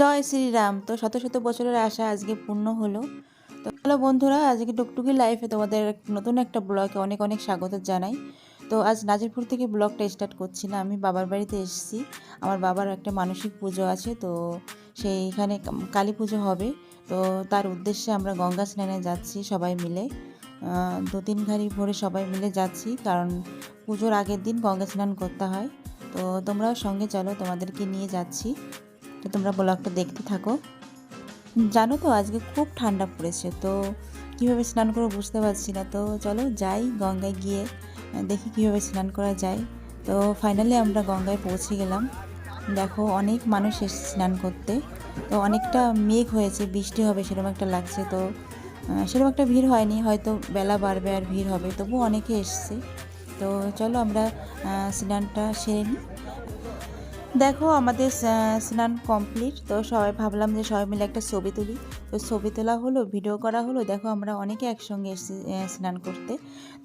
জয় শ্রীরাম। তো শত শত বছরের আশা আজকে পূর্ণ হলো। তো হ্যালো বন্ধুরা, আজকে টুকটুকি লাইফে তোমাদের নতুন একটা ব্লগে অনেক অনেক স্বাগত জানাই। তো আজ নাজিরপুর থেকে ব্লগটা স্টার্ট করছি না, আমি বাবার বাড়িতে এসেছি। আমার বাবার একটা মানসিক পুজো আছে, তো সেইখানে কালী পুজো হবে। তো তার উদ্দেশ্যে আমরা গঙ্গা স্নানে যাচ্ছি সবাই মিলে। দু তিন ঘাড়ি ভরে সবাই মিলে যাচ্ছি, কারণ পুজোর আগের দিন গঙ্গা স্নান করতে হয়। তো তোমরাও সঙ্গে চলো, তোমাদেরকে নিয়ে যাচ্ছি। তো তোমরা ব্লগটা দেখতে থাকো। জানো তো, আজকে খুব ঠান্ডা পড়েছে, তো কীভাবে স্নান করব বুঝতে পারছি না। তো চলো যাই গঙ্গায় গিয়ে দেখি কীভাবে স্নান করা যায়। তো ফাইনালি আমরা গঙ্গায় পৌঁছে গেলাম। দেখো অনেক মানুষ এসে স্নান করতে। তো অনেকটা মেঘ হয়েছে, বৃষ্টি হবে সেরকম একটা লাগছে, তো সেরকম একটা ভিড় হয়নি। হয়তো বেলা বাড়বে আর ভিড় হবে তবু অনেকে এসছে। তো চলো আমরা স্নানটা সেরে নিই। দেখো আমাদের স্নান কমপ্লিট তো সবাই ভাবলাম যে সবাই মিলে একটা ছবি তুলি। তো ছবি তোলা হলো ভিডিও করা হলো, দেখো আমরা অনেকে একসঙ্গে এসেছি স্নান করতে।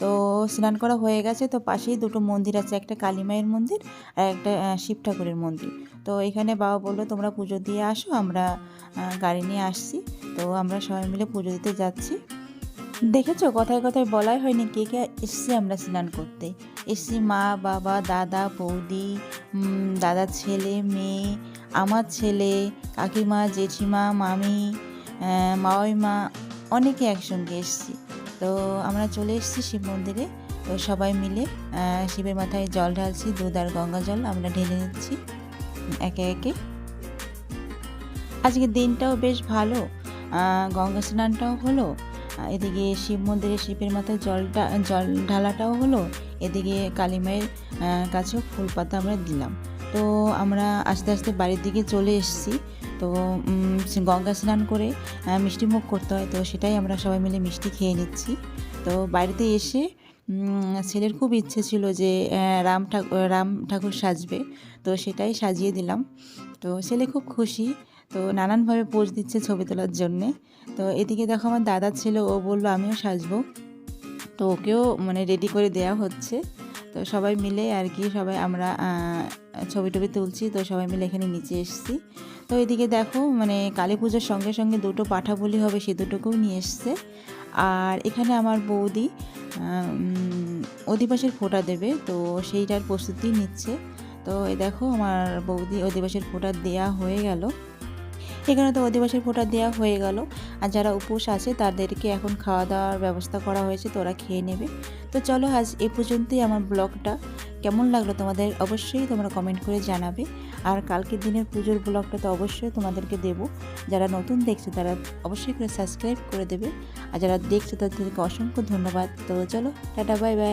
তো স্নান করা হয়ে গেছে, তো পাশেই দুটো মন্দির আছে, একটা কালী মায়ের মন্দির আর একটা শিব ঠাকুরের মন্দির। তো এখানে বাবা বলল, তোমরা পুজো দিয়ে আসো, আমরা গাড়ি নিয়ে আসছি। তো আমরা সবাই মিলে পুজো দিতে যাচ্ছি। দেখেছ? কথায় কথায় বলাই হয়নি কে কে এসছি আমরা স্নান করতে। এসছি মা, বাবা, দাদা, বৌদি দাদার ছেলে, মেয়ে, আমার ছেলে, কাকিমা, জেঠিমা, মামি মাওইমা অনেকে একসঙ্গে এসছি। তো আমরা চলে এসেছি শিব মন্দিরে। তো সবাই মিলে শিবের মাথায় জল ঢালছি, দুধ আর গঙ্গা জল আমরা ঢেলে নিচ্ছি, একে একে। আজকে দিনটাও বেশ ভালো। গঙ্গা স্নানটাও হলো। এদিকে শিব মন্দিরে শিবের মাথায় জলটা, জল ঢালাটাও হলো, এদিকে কালী মায়ের কাছেও ফুল পাতা আমরা দিলাম। তো আমরা আস্তে আস্তে বাড়ির দিকে চলে এসেছি। তো গঙ্গা স্নান করে মিষ্টি মুখ করতে হয়। তো সেটাই আমরা সবাই মিলে মিষ্টি খেয়ে নিচ্ছি। তো বাড়িতে এসে ছেলের খুব ইচ্ছে ছিল যে রাম ঠাকুর রাম ঠাকুর সাজবে। তো সেটাই সাজিয়ে দিলাম। তো ছেলে খুব খুশি। তো নানানভাবে পোজ দিচ্ছে ছবি তোলার জন্যে। তো এদিকে দেখো আমার দাদা ছিল, ও বলল আমিও সাজবো। তো ওকেও মানে রেডি করে দেওয়া হচ্ছে। তো সবাই মিলে আর কি সবাই আমরা ছবি টবি তুলছি, তো সবাই মিলে এখানে নিচে এসেছি। তো এদিকে দেখো মানে কালী পুজোর সঙ্গে সঙ্গে দুটো পাঠা বলি হবে, সে দুটোকেও নিয়ে এসছে। আর এখানে আমার বৌদি অধিবাসের ফোঁটা দেবে, তো সেইটার প্রস্তুতি নিচ্ছে। তো এই দেখো আমার বৌদি অধিবাসের ফোঁটা দেয়া হয়ে গেল। এখানে তো অধিবাসের ফোঁটা দেওয়া হয়ে গেল। আর যারা উপোস আছে, তাদেরকে এখন খাওয়া দাওয়ার ব্যবস্থা করা হয়েছে, তো ওরা খেয়ে নেবে। তো চলো আজ এ পর্যন্তই আমার ব্লগটা। কেমন লাগল তোমাদের? অবশ্যই তোমরা কমেন্ট করে জানাবে। আর কালকের দিনের পুজোর ব্লগটা তো অবশ্যই তোমাদেরকে দেব। যারা নতুন দেখছে, তারা অবশ্যই করে সাবস্ক্রাইব করে দেবে। আর যারা দেখছ, তাদেরকে অসংখ্য ধন্যবাদ। তো চলো, টাটা বাই বাই